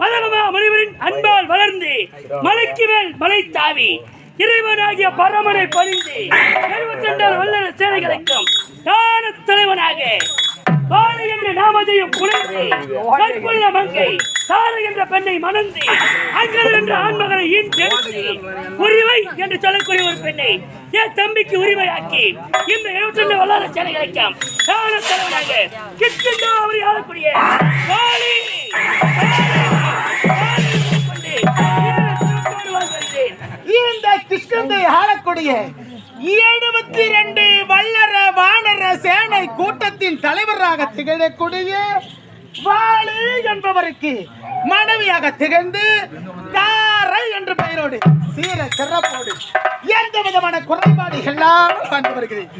பதகமா முனிவரின் அன்பால் வளர்ந்து. மலைக்கு மேல் மலை தாவி இறைவனாகிய பரமனை பணிந்து. எழுபத்தெண்டாம் வல்லர சேனைகளுக்கும் ஞான தலைவனாக பாலு என்ற நாமதையும் புனைந்து. கற்புள்ள மங்கை சாரு என்ற பெண்ணை மணந்து. அங்கது என்ற ஆண்மகனை ஈன்றெடுத்து உரிமை என்று சொல்லக்கூடிய ஒரு பெண்ணை என் தம்பிக்கு உரிமையாக்கி இந்த எழுபத்தி ரெண்டு வல்லார சேனைகளுக்கும் ஞான தலைவனாக கிட்டுண்டா அவரை ஆளக்கூடிய பாலி இந்த கிருஷ்ணந்தை ஆளக்கூடிய எழுபத்தி ரெண்டு வல்லர வானர சேனை கூட்டத்தின் தலைவராக திகழக்கூடிய வாழு என்பவருக்கு மனைவியாக திகழ்ந்து தாரை என்று பெயரோடு சீர சிறப்போடு எந்த விதமான குறைபாடு இல்லாமல் வாழ்ந்து வருகிறேன்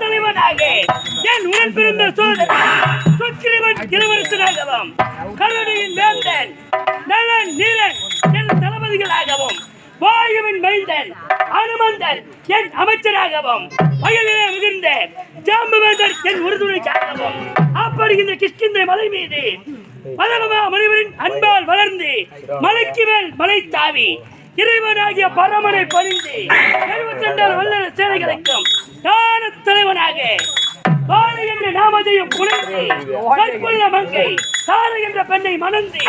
தலைவனாக என் உடன் பிறந்த சோதரன் சுக்கிரவன் இளவரசனாகவும் கருணையின் வேந்தன் நலன் நீலன் என் தளபதிகளாகவும் வாயுவின் மைந்தன் அனுமந்தன் என் அமைச்சராகவும் வயலிலே மிகுந்த ஜாம்பவேந்தர் என் உறுதுணைக்காகவும் அப்படி இந்த கிஷ்கிந்தை மலை மீது பதகமா முனிவரின் அன்பால் வளர்ந்து மலைக்கு மேல் மலை தாவி இறைவனாகிய பரமனை பணிந்து எழுபத்தி ரெண்டாம் வல்லர சேனைகளுக்கும் ஞான தலைவனாக பாலு என்ற நாமதையும் புனைந்து கற்புள்ள மங்கை சாரு என்ற பெண்ணை மணந்து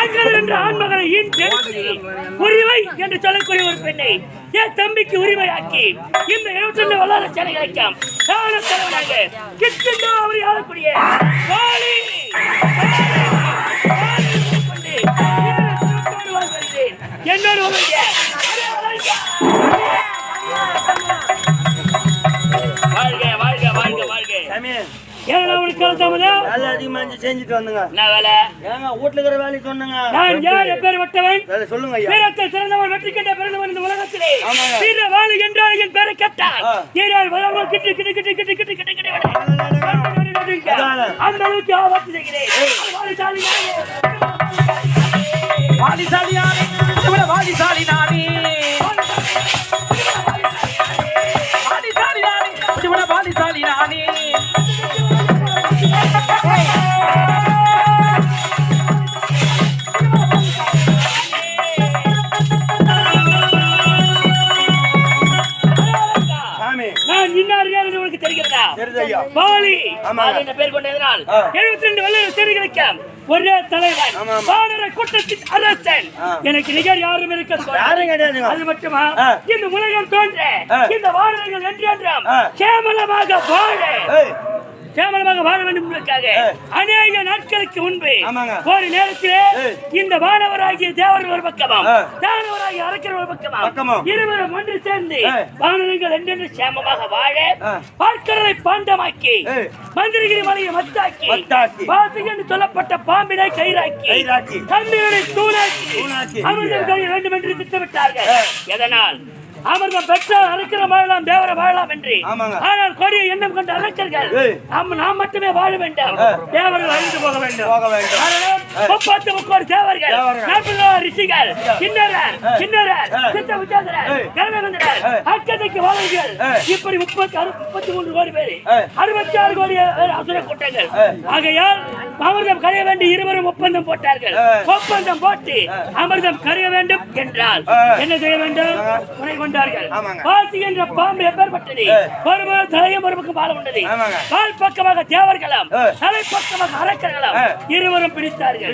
அங்கது என்ற ஆண்மகனை ஈன்றெடுத்து உரிமை என்று சொல்லக்கூடிய ஒரு பெண்ணை என் தம்பிக்கு உரிமையாக்கி இந்த எழுபத்தி ரெண்டு வல்லார சேனைகளுக்கும் ஞான தலைவனாக கிட்டுண்டா அவரை ஆளக்கூடிய பாலி. என்னோடு. வாழ்க வாழ்க வாழ்க வாழ்க. வேலை அதிகமா இருந்துச்சு, செஞ்சுட்டு வந்துங்க. என்ன வேலை? ஏங்க வீட்டுல இருக்கிற வேலையை சொன்னங்க. நான் யார் எப்பேற்பட்டவன் வேலை சொல்லுங்க ஐயா. வீரத்தை சிறந்தவன் வெற்றி கண்ட பிறந்தவன் இந்த உலகத்திலே. வீர வாழு என்றால் என் பேரை கிட்டு கிட்டு கிட்டு கிட்டு கிட்டு கிட்டு கிட்டு. அந்த அளவுக்கு ஆபத்து செய்கிறேன். வாலிசாலியானே வாலிசாலி நானே வாலிசாலி நானே நான் இன்னார் யார் உனக்கு தெரிகிறதா? தெரியுது ஐயா. பாலி. பாலி என்ற பேர் கொண்டதனால் ஆ. எழுபத்தி ரெண்டு வல்லர சேனைகளுக்கு ஒரே தலைவன். பாடர கூட்டத்தின் அரசன். எனக்கு நிகர் யாரும் இருக்க. யாரும் கிடையாதுங்க அது மட்டுமா. இந்த உலகம் தோன்ற. இந்த வானர்கள் என்றென்றும். கேமலமாக வாழ ஏய் கேமலமாக வாழ வேண்டும் என்பதற்காக. அநேக நாட்களுக்கு முன்பு. ஒரு நேரத்திலே. இந்த வானவராகிய தேவர்கள் ஒரு பக்கமும். தானவராகிய அரக்கர் ஒரு பக்கமும். இருவரும் ஒன்று சேர்ந்து ஏய். வானர்கள் என்றென்று சேமமாக வாழ. பார்க்கடலை பாண்டமாக்கி. மந்திரகிரி மலையை மத்தாக்கி. வாசி என்று சொல்லப்பட்ட பாம்பினை கயிறாக்கி. தண்ணீரை தூணாக்கி. அமிர்தம் வேண்டும் என்று திட்டமிட்டார்கள். எதனால் அமிர்தம் பெற்றால் அறுக்கிற வாழலாம் தேவர வாழலாம் என்று. ஆனால் கொடிய எண்ணம் கொண்ட அரக்கர்கள் ஏய். நாம் நாம் மட்டுமே வாழ வேண்டும். தேவர்கள் அழிந்து போக வேண்டும் முப்பத்து முக்கோடி தேவர்கள். நாற்பது ரிஷிகள் கிண்ணறர் கிண்ணறர். சித்த. கரணவந்தரர் ஏய். அக்கதைக்கு வாழர்கள். இப்படி முப்பத்தி முப்பத்தி மூன்று கோடி பேர். அறுபத்தி ஆறு கோடி அசுர கூட்டங்கள். ஆகையால் அமிர்தம் கரைய வேண்டும் இருவரும் ஒப்பந்தம் போட்டார்கள். ஒப்பந்தம் போட்டு அமிர்தம் கரைய வேண்டும் என்றால். என்ன செய்ய வேண்டும் துணை கொண்டார்கள். பாசி என்ற பாம்பு எப்பேற்பட்டது ஆ. ஒரு முறை தலையும் ஒரு பக்கம் பால் கொண்டது. பால் பக்கமாக தேவர்களும். தலை பக்கமாக அரக்கர்களும். இருவரும் பிடித்தார்கள்.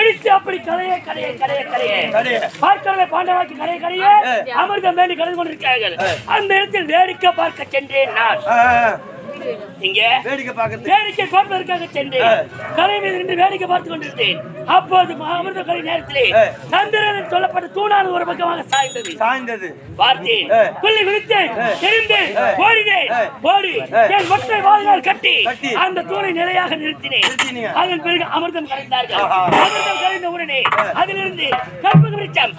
பிடித்து அப்படி கலையே கலையே கலையே கலையே கலையே. பார்க்கலை பாண்டவாக்கி கலையே கலையே ஆ. அமிர்தம் வேண்டி கலந்து கொண்டிருக்கிறார்கள். அந்த இடத்தில் வேடிக்கை பார்க்க சென்றேன் நான். இங்க வேடிக்கை பார்க்கறது வேடிக்கை பார்ப்பதற்காக சென்றேன் ஆ. கலை மீது நின்று வேடிக்கை பார்த்து கொண்டிருந்தேன் அப்போது அமிர்த கலை நேரத்திலே ஆ. சந்திரன் சொல்லப்பட்ட தூணானது ஒரு பக்கமாக சாய்ந்தது சாய்ந்தது பார்த்தேன் ஆ. புள்ளி விழித்தேன் ஆ. தெரிந்தேன் ஆ. ஓடினேன் ஆ. ஓடி ஆ. என் ஒற்றை வாழ்நாள் கட்டி. அந்த தூணை நிலையாக நிறுத்தினேன். அதன் பிறகு அமிர்தம் கலைந்தார்கள் ஆஹா. அமிர்தம் கலைந்த உடனே அதிலிருந்து கற்பக விருட்சம்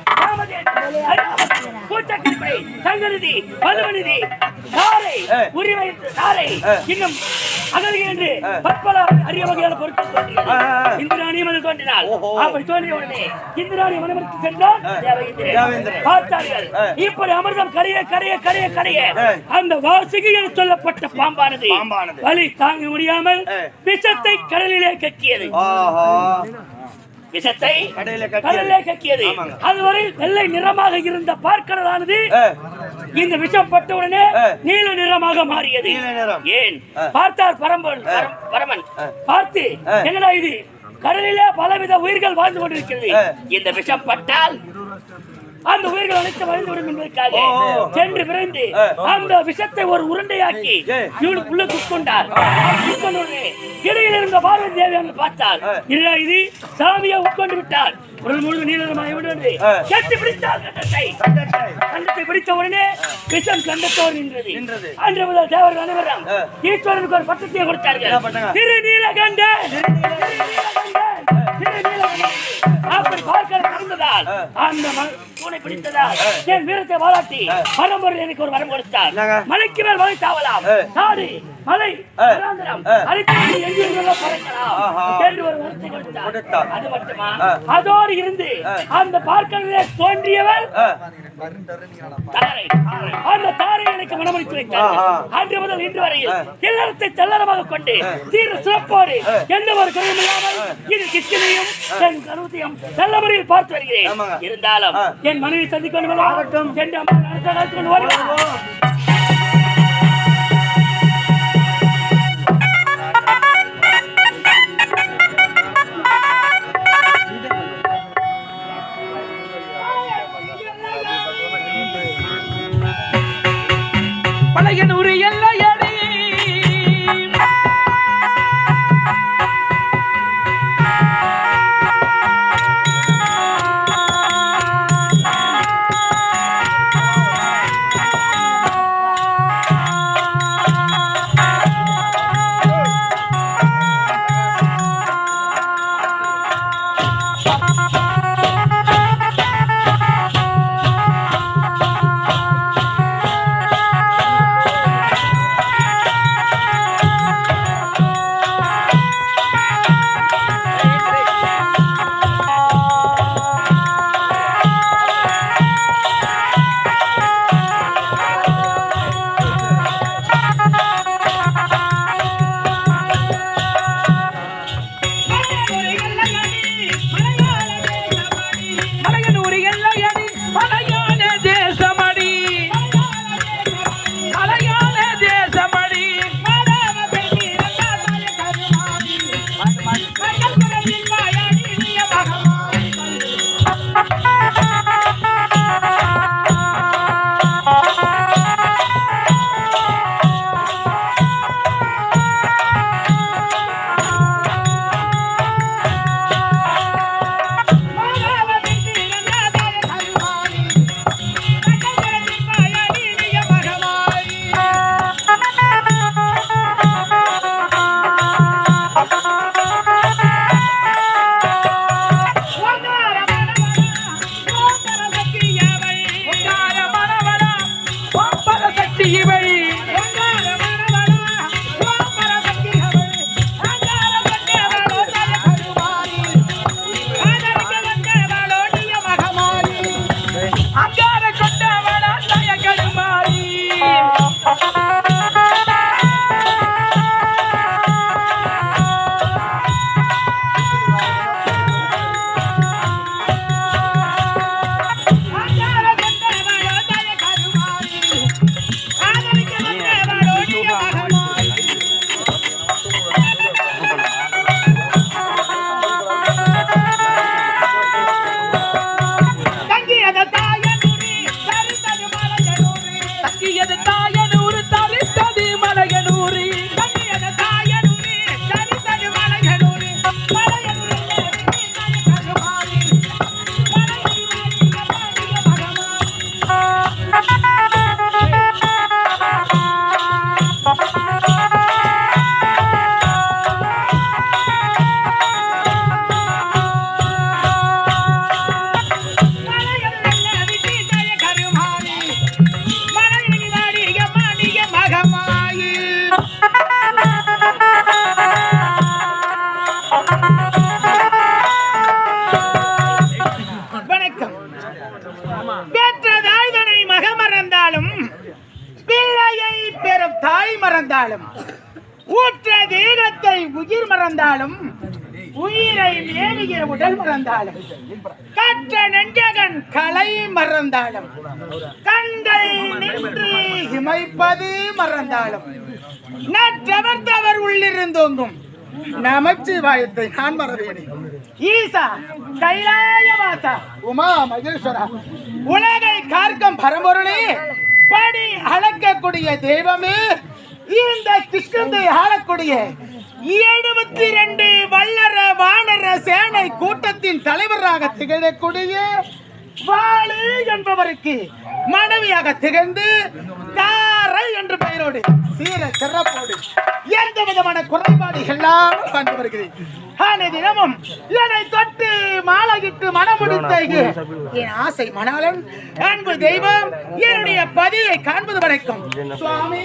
சங்கநிதி பதுமநிதி ஆ. உரிமை ஆ. இன்னும் அகதி என்று. பற்பல அரிய வகையான பொருட்கள் தோன்றியது. இந்திராணியும் அது தோன்றினாள். அப்படி தோன்றிய உடனே இந்திராணி மனமருக்கு சென்றால். பார்த்தார்கள். இப்படி அமிர்தம் கரைய கரைய கரைய கரைய. அந்த வாசுகி என்று சொல்லப்பட்ட பாம்பானது. வலி தாங்க முடியாமல். விஷத்தை கடலிலே கக்கியது விஷத்தை. கடலிலே கக்கியது. அதுவரை வெள்ளை நிறமாக இருந்த பார்க்கடலானது இந்த விஷம் பட்ட உடனே. நீல நிறமாக மாறியது. ஏன். பார்த்தார் பரம்பொருள் ஆ. பரம்- பரமன். பார்த்து. என்னடா இது கடலிலே பலவித உயிர்கள் வாழ்ந்து கொண்டிருக்கிறது. இந்த விஷம் பட்டால் அந்த உயிர்கள் அனைத்து வழிந்து விடும் என்பதற்காக. சென்று விரைந்து. அந்த விஷத்தை ஒரு உருண்டையாக்கி. இவனுக்குள்ள குட்கொண்டார் இடையில் இருந்த பார்வதி தேவி அங்கு பார்த்தார் ஆ. இல்ல இது சாமியை உட்கொண்டு விட்டார் உடல் முழுவதும் நீளமாய் விடுவது. கட்டி பிடித்தார் கட்டத்தை கண்டத்தை. பிடித்த உடனே விஷம் கண்டத்தோடு நின்றது. அன்று முதல் தேவர்கள் அனைவரும். ஈஸ்வரனுக்கு ஒரு பட்டத்தை கொடுத்தார்கள். திருநீலகண்டன் திருநீலகண்டன் அப்படி பார்க்க நடந்ததால். அந்த பிடித்ததால் என் வீரத்தை பாராட்டி பரம்பொருள் எனக்கு ஒரு வரம் கொடுத்தார்? மலைக்கு மேல் மலை தாவலாம் ஆ. மலை. அது மட்டுமா. அதோடு இருந்து. அந்த பார்க்கலே தாரை. அந்த தாரை எனக்கு மனமளித்து. அன்று முதல் இன்று வரையில். இல்லறத்தை தெல்லறமாக கொண்டு சீர சிறப்போடு எந்த ஒரு குறையும் இல்லாமல் இது கிச்சனையும் என் கருவத்தையும் நல்ல முறையில் பார்த்து வருகிறேன். இருந்தாலும். என் மனைவி சந்திக்கொண்டு என்று அடுத்த காலத்துக்கு see you, baby. பெற்ற தாய் தன்னை மக மறந்தாலும் பிள்ளையை பெறும் தாய் மறந்தாலும் கூற்ற தேகத்தை உயிர் மறந்தாலும் உயிரை மேலுகிற உடல் மறந்தாலும் கற்ற நெஞ்சகன் கலை மறந்தாலும் கண்கள் நின்று இமைப்பது மறந்தாலும் நற்றவர் தவறு நமச்சிவாயத்தை நான் மறவேனே ஈசா கைலாயவாசா உமா மகேஸ்வரா உலகை கார்க்கம் பரம்பொருளே படி அளக்கக்கூடிய தெய்வமே இந்த கிருஷ்ணந்தை ஆளக்கூடிய எழுபத்தி ரெண்டு வல்லர வானர சேனை கூட்டத்தின் தலைவராக திகழக்கூடிய வாழு என்பவருக்கு மனைவியாக திகழ்ந்து தாரை என்ற பெயரோடு சீர சிறப்போடு எந்த விதமான குறைபாடு இல்லாமல் கண்டு வருகிறேன் தினமும் என்னை தொட்டு மாலகிட்டு மனமுடித்த என் ஆசை மணாளன் அன்பு தெய்வம் என்னுடைய பதியை காண்பது வரைக்கும். சுவாமி.